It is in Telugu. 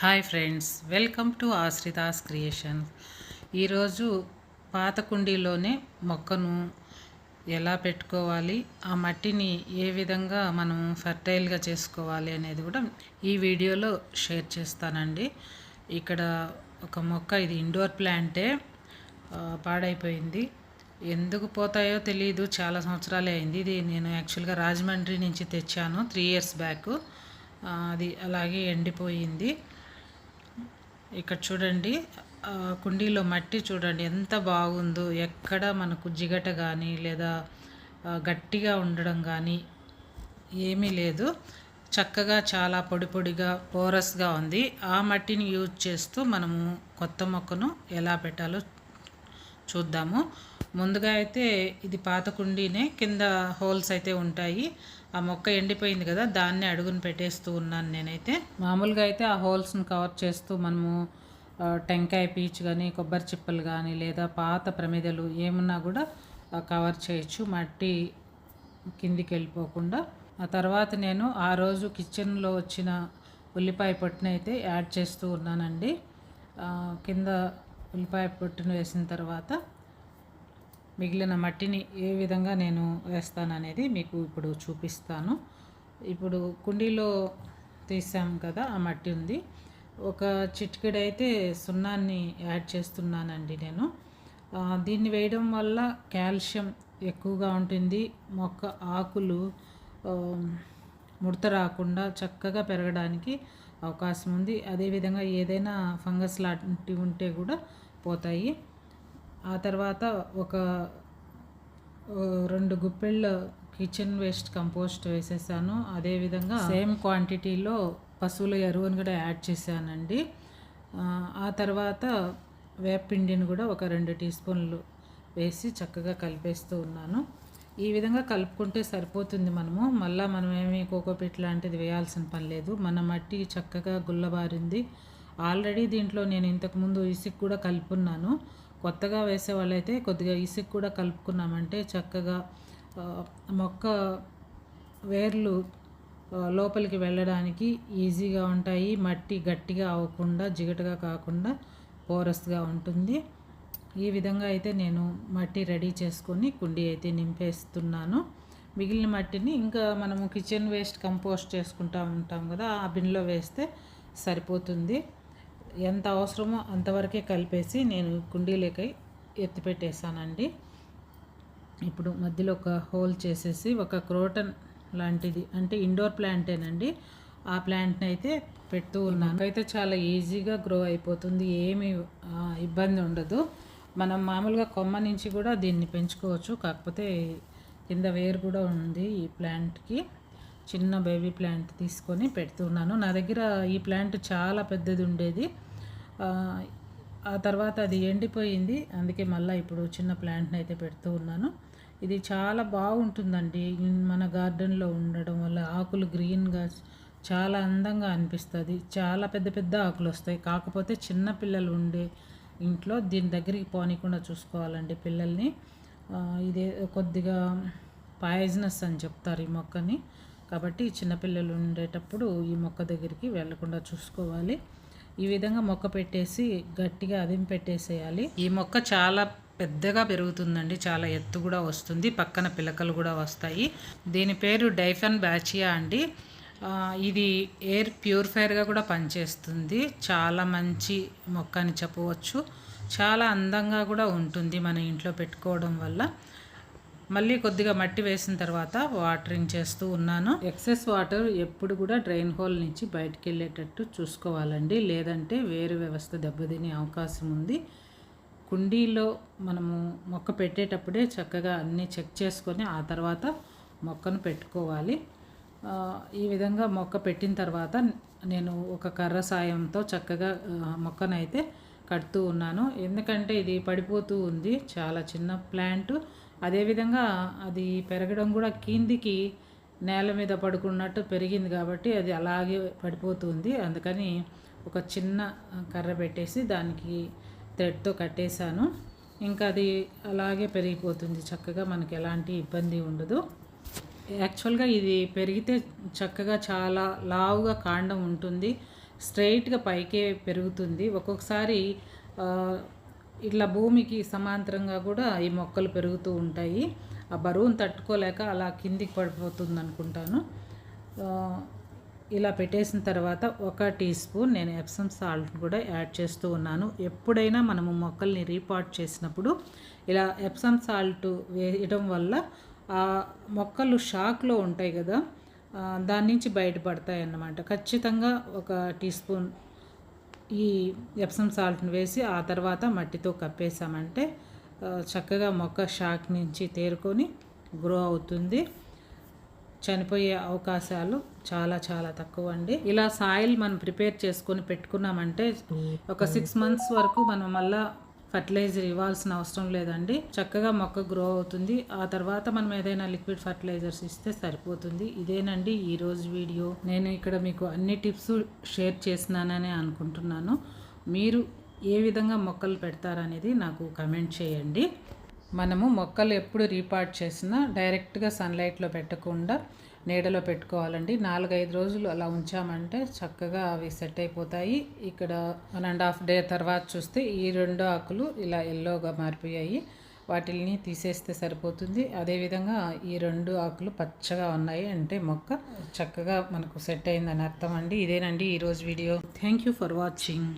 Hi friends welcome to Ashrita's creation. ఈరోజు పాత కుండీలోనే మొక్కను ఎలా పెట్టుకోవాలి ఆ మట్టిని ఏ విధంగా మనం ఫర్టైల్గా చేసుకోవాలి అనేది కూడా ఈ వీడియోలో షేర్ చేస్తానండి. ఇక్కడ ఒక మొక్క ఇది ఇండోర్ ప్లాంటే పాడైపోయింది. ఎందుకు పోతాయో తెలియదు చాలా సంవత్సరాలే అయింది. ఇది నేను యాక్చువల్గా రాజమండ్రి నుంచి తెచ్చాను త్రీ ఇయర్స్ బ్యాక్. అది అలాగే ఎండిపోయింది. ఇక్కడ చూడండి కుండీలో మట్టి చూడండి ఎంత బాగుందో. ఎక్కడ మనకు జిగట కానీ లేదా గట్టిగా ఉండడం కానీ ఏమీ లేదు. చక్కగా చాలా పొడి పొడిగా పోరస్గా ఉంది. ఆ మట్టిని యూజ్ చేస్తూ మనము కొత్త మొక్కను ఎలా పెట్టాలో చూద్దాము. ముందుగా అయితే ఇది పాత కుండీనే కింద హోల్స్ అయితే ఉంటాయి. ఆ మొక్క ఎండిపోయింది కదా దాన్ని అడుగును పెట్టేస్తూ ఉన్నాను నేనైతే. మామూలుగా అయితే ఆ హోల్స్ని కవర్ చేస్తూ మనము టెంకాయ పీచు కానీ కొబ్బరి చిప్పలు కానీ లేదా పాత ప్రమిదలు ఏమున్నా కూడా కవర్ చేయొచ్చు. మట్టి కిందికి వెళ్ళిపోకుండా. ఆ తర్వాత నేను ఆ రోజు కిచెన్లో వచ్చిన ఉల్లిపాయ పొట్టును అయితే యాడ్ చేస్తూ ఉన్నానండి. కింద ఉల్లిపాయ పొట్టును వేసిన తర్వాత మిగిలిన మట్టిని ఏ విధంగా నేను వేస్తాననేది మీకు ఇప్పుడు చూపిస్తాను. ఇప్పుడు కుండీలో తీసాం కదా ఆ మట్టి ఉంది. ఒక చిటికెడైతే సున్నాన్ని యాడ్ చేస్తున్నానండి నేను. దీన్ని వేయడం వల్ల కాల్షియం ఎక్కువగా ఉంటుంది. మొక్క ఆకులు ముడత రాకుండా చక్కగా పెరగడానికి అవకాశం ఉంది. అదేవిధంగా ఏదైనా ఫంగస్ లాంటివి ఉంటే కూడా పోతాయి. ఆ తర్వాత ఒక రెండు గుప్పెళ్ళ కిచెన్ వేస్ట్ కంపోస్ట్ వేసేసాను. అదేవిధంగా సేమ్ క్వాంటిటీలో పశువుల ఎరువును కూడా యాడ్ చేశానండి. ఆ, తర్వాత వేపిండిని కూడా ఒక రెండు టీ స్పూన్లు వేసి చక్కగా కలిపేస్తూ ఉన్నాను. ఈ విధంగా కలుపుకుంటే సరిపోతుంది మనము. మళ్ళీ మనం ఏమి కోకోపీట్ లాంటిది వేయాల్సిన పని లేదు. మన మట్టి చక్కగా గుల్లబారింది. ఆల్రెడీ దీంట్లో నేను ఇంతకుముందు ఇసుక కూడా కలుపుకున్నాను కొత్తగా వేసే వాళ్ళైతే కొద్దిగా ఇసుక కూడా కలుపుకున్నామంటే చక్కగా మొక్క వేర్లు లోపలికి వెళ్ళడానికి ఈజీగా ఉంటాయి. మట్టి గట్టిగా అవ్వకుండా జిగటగా కాకుండా పోరస్గా ఉంటుంది. ఈ విధంగా అయితే నేను మట్టి రెడీ చేసుకొని కుండీ అయితే నింపేస్తున్నాను. మిగిలిన మట్టిని ఇంకా మనము కిచెన్ వేస్ట్ కంపోస్ట్ చేసుకుంటూ ఉంటాం కదా ఆ బిన్లో వేస్తే సరిపోతుంది. ఎంత అవసరమో అంతవరకే కలిపేసి నేను కుండీలకై ఎత్తిపెట్టేసానండి ఇప్పుడు మధ్యలో ఒక హోల్ చేసేసి ఒక క్రోటన్ లాంటిది అంటే ఇండోర్ ప్లాంటేనండి. ఆ ప్లాంట్ని అయితే పెడుతూ ఉన్నాను. అయితే చాలా ఈజీగా గ్రో అయిపోతుంది ఏమి ఇబ్బంది ఉండదు. మనం మామూలుగా కొమ్మ నుంచి కూడా దీన్ని పెంచుకోవచ్చు కాకపోతే కింద వేరు కూడా ఉంది ఈ ప్లాంట్కి. చిన్న బేబీ ప్లాంట్ తీసుకొని పెడుతున్నాను నా దగ్గర ఈ ప్లాంట్ చాలా పెద్దది ఉండేది. ఆ, తర్వాత అది ఎండిపోయింది. అందుకే మళ్ళీ ఇప్పుడు చిన్న ప్లాంట్ని అయితే పెడుతూ ఉన్నాను. ఇది చాలా బాగుంటుందండి. మన గార్డెన్లో ఉండడం వల్ల ఆకులు గ్రీన్గా చాలా అందంగా అనిపిస్తుంది. చాలా పెద్ద పెద్ద ఆకులు వస్తాయి. కాకపోతే చిన్న పిల్లలు ఉండే ఇంట్లో దీని దగ్గరికి పోనీకుండా చూసుకోవాలండి పిల్లల్ని. ఇదే కొద్దిగా పాయిజనస్ అని చెప్తారు ఈ మొక్కని. కాబట్టి చిన్నపిల్లలు ఉండేటప్పుడు ఈ మొక్క దగ్గరికి వెళ్ళకుండా చూసుకోవాలి. ఈ విధంగా మొక్క పెట్టేసి గట్టిగా అదిం పెట్టేసేయాలి. ఈ మొక్క చాలా పెద్దగా పెరుగుతుందండి. చాలా ఎత్తు కూడా వస్తుంది. పక్కన పిలకలు కూడా వస్తాయి. దీని పేరు డైఫన్ బ్యాచియా అండి. ఇది ఎయిర్ ప్యూరిఫైర్గా కూడా పనిచేస్తుంది. చాలా మంచి మొక్క అని చెప్పవచ్చు. చాలా అందంగా కూడా ఉంటుంది మన ఇంట్లో పెట్టుకోవడం వల్ల. మళ్ళీ కొద్దిగా మట్టి వేసిన తర్వాత వాటరింగ్ చేస్తూ ఉన్నాను. ఎక్సెస్ వాటర్ ఎప్పుడు కూడా డ్రైన్ హోల్ నుంచి బయటికి వెళ్ళేటట్టు చూసుకోవాలండి. లేదంటే వేరు వ్యవస్థ దెబ్బతినే అవకాశం ఉంది. కుండీలో మనము మొక్క పెట్టేటప్పుడే చక్కగా అన్నీ చెక్ చేసుకొని ఆ తర్వాత మొక్కను పెట్టుకోవాలి. ఈ విధంగా మొక్క పెట్టిన తర్వాత నేను ఒక కర్ర సాయంతో చక్కగా మొక్కనైతే కడుతూ ఉన్నాను. ఎందుకంటే ఇది పడిపోతూ ఉంది. చాలా చిన్న ప్లాంట్. అదేవిధంగా అది పెరగడం కూడా కిందికి నేల మీద పడుకున్నట్టు పెరిగింది కాబట్టి అది అలాగే పడిపోతుంది. అందుకని ఒక చిన్న కర్ర పెట్టేసి దానికి థ్రెడ్తో కట్టేశాను. ఇంకా అది అలాగే పెరిగిపోతుంది. చక్కగా మనకి ఎలాంటి ఇబ్బంది ఉండదు. యాక్చువల్గా ఇది పెరిగితే చక్కగా చాలా లావుగా కాండం ఉంటుంది. స్ట్రైట్గా పైకే పెరుగుతుంది. ఒక్కొక్కసారి ఇట్లా భూమికి సమాంతరంగా కూడా ఈ మొక్కలు పెరుగుతూ ఉంటాయి. ఆ బరువును తట్టుకోలేక అలా కిందికి పడిపోతుంది అనుకుంటాను ఇలా పెట్టేసిన తర్వాత ఒక టీ స్పూన్ నేను ఎప్సమ్ సాల్ట్ కూడా యాడ్ చేస్తూ ఉన్నాను. ఎప్పుడైనా మనము మొక్కల్ని రీపాట్ చేసినప్పుడు ఇలా ఎప్సమ్ సాల్ట్ వేయడం వల్ల ఆ మొక్కలు షాక్లో ఉంటాయి కదా. దాని నుంచి బయటపడతాయి అన్నమాట ఖచ్చితంగా ఒక టీ స్పూన్ ఈ ఎప్సమ్ సాల్ట్ని వేసి ఆ తర్వాత మట్టితో కప్పేసామంటే చక్కగా మొక్క షాక్ నుంచి తేరుకొని గ్రో అవుతుంది. చనిపోయే అవకాశాలు చాలా చాలా తక్కువ అండి. ఇలా సాయిల్ మనం ప్రిపేర్ చేసుకొని పెట్టుకున్నామంటే ఒక సిక్స్ మంత్స్ వరకు మనం మళ్ళీ ఫర్టిలైజర్ ఇవ్వాల్సిన అవసరం లేదండి. చక్కగా మొక్క గ్రో అవుతుంది. ఆ తర్వాత మనం ఏదైనా లిక్విడ్ ఫర్టిలైజర్స్ ఇస్తే సరిపోతుంది. ఇదేనండి ఈరోజు వీడియో. నేను ఇక్కడ మీకు అన్ని టిప్స్ షేర్ చేసినానని అనుకుంటున్నాను. మీరు ఏ విధంగా మొక్కలు పెడతారనేది నాకు కమెంట్ చేయండి. మనము మొక్కలు ఎప్పుడు రీపార్ట్ చేసినా డైరెక్ట్గా సన్లైట్లో పెట్టకుండా నీడలో పెట్టుకోవాలండి. నాలుగైదు రోజులు అలా ఉంచామంటే చక్కగా అవి సెట్ అయిపోతాయి. ఇక్కడ వన్ అండ్ హాఫ్ డే తర్వాత చూస్తే ఈ రెండు ఆకులు ఇలా ఎల్లోగా మారిపోయాయి. వాటిని తీసేస్తే సరిపోతుంది. అదేవిధంగా ఈ రెండు ఆకులు పచ్చగా ఉన్నాయి అంటే మొక్క చక్కగా మనకు సెట్ అయిందని అర్థం అండి. ఇదేనండి ఈరోజు video. Thank you for watching